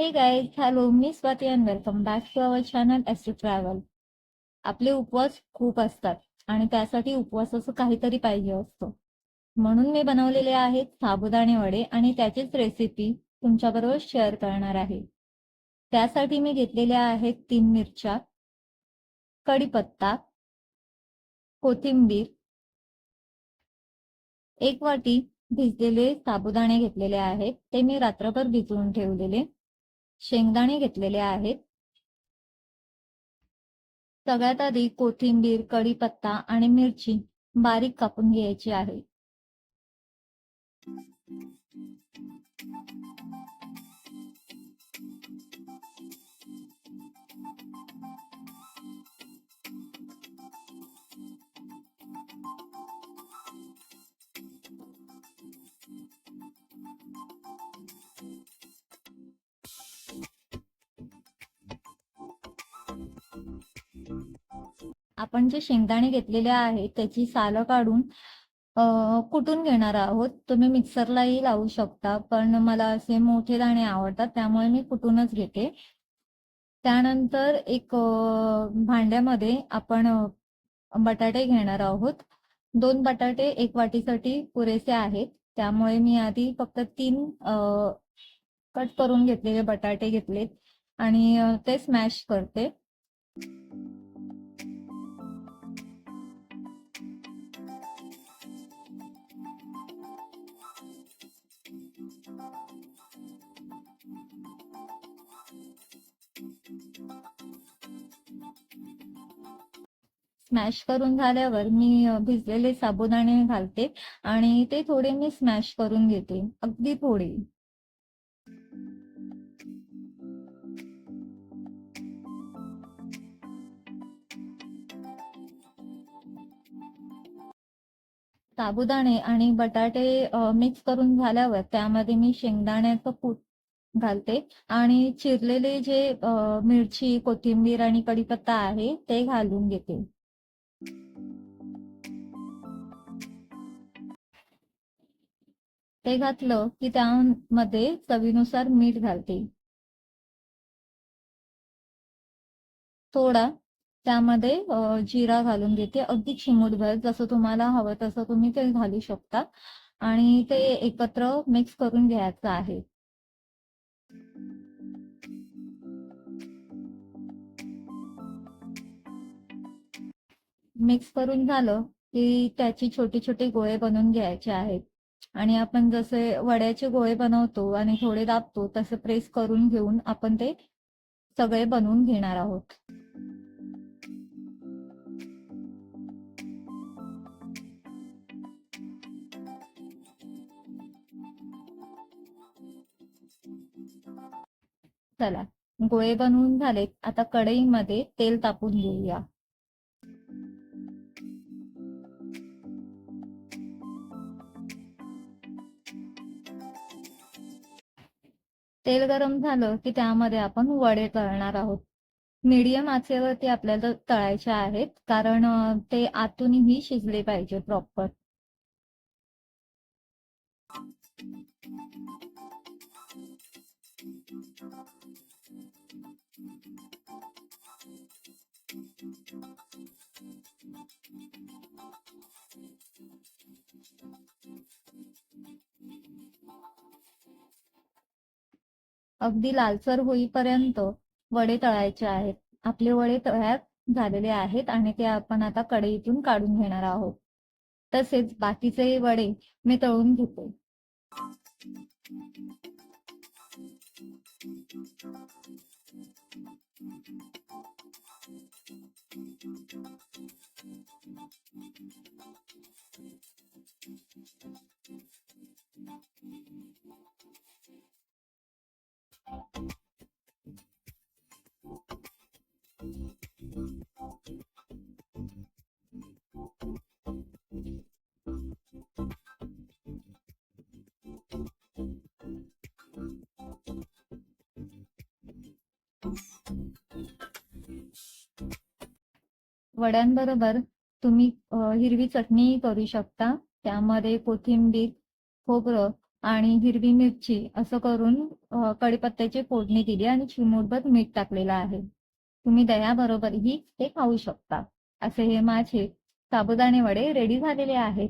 हे guys hello me Swati and welcome back to our channel S two travel आपले उपवास खूप असतात आणि त्यासाठी उपवासाचं काहीतरी पाहिजे असतं. म्हणून मी बनवलेले आहेत साबुदाणे वडे आणि त्याचीच रेसिपी तुमच्याबरोबर शेअर करणार आहे. त्यासाठी मी घेतलेल्या आहेत तीन मिरच्या कढीपत्ता कोथिंबीर एक वाटी भिजलेले साबुदाणे घेतलेले आहेत ते मी रात्रभर भिजवून ठेवलेले. शेंगदाणे घेतलेले आहेत. सगळ्यात आधी कोथिंबीर कढीपत्ता आणि मिरची बारीक कापून घ्यायची आहे. आपण जे शेंगदाणे घेतलेले आहेत त्याची सालं काढून कुटून घेणार आहोत. तुम्ही मिक्सरलाही लावू शकता पण मला असे मोठे दाणे आवडतात त्यामुळे मी कुटूनच घेते. त्यानंतर एक भांड्यामध्ये आपण बटाटे घेणार आहोत. दोन बटाटे एक वाटीसाठी पुरेसे आहेत. त्यामुळे मी आधी फक्त तीन कट करून घेतलेले बटाटे घेतलेत आणि ते स्मॅश करते. स्मॅश करून झाल्यावर मी भिजलेले साबुदाणे घालते आणि ते थोडे मी स्मॅश करून घेते. अगदी थोडे. साबुदाणे आणि बटाटे मिक्स करून झाल्यावर त्यामध्ये मी शेंगदाण्याचं कूट घालते आणि चिरलेले जे मिरची कोथिंबीर आणि कढीपत्ता आहे ते घालून घेते. ते घातलं की त्यामध्ये चवीनुसार मीठ घालते. थोडा त्यामध्ये जिरा घालून घेते. अगदी चिमूटभर जसं तुम्हाला हवं तसं तुम्ही ते घालू शकता. आणि ते एकत्र मिक्स करून घ्यायचं आहे. मिक्स करून झालं की त्याची छोटे छोटे गोळे बनवून घ्यायचे आहेत. आणि आपण जसे वड्याचे गोळे बनवतो आणि थोडे दाबतो तसे प्रेस करून घेऊन आपण ते सगळे बनवून घेणार आहोत. चला गोळे बनवून झालेत. आता कढईमध्ये तेल तापून घेऊया. तेल गरम झालं की त्यामध्ये आपण वडे तळणार आहोत. मीडियम आचेवरती आपल्याला तळायचे आहेत कारण ते आतूनही शिजले पाहिजे प्रॉपर. अगदी लालसर होईपर्यंत वडे तळायचे आहेत. आपले वडे तयार झालेले आहेत आणि ते आपण आता कढईतून काढून घेणार आहोत. तसेच बाकीचे वडे मी तळून घेते. वड्यांबरोबर तुम्ही हिरवी चटणी करू शकता. त्यामध्ये कोथिंबीर खोबरं आणि हिरवी मिरची असं करून कडीपत्त्याची कढीपत्त्याची फोडणी दिली आणि चिमूटभर मीठ टाकलेलं आहे. तुम्ही दह्याबरोबरही ते खाऊ शकता. असे हे माझे साबुदाणे वडे रेडी झालेले आहेत.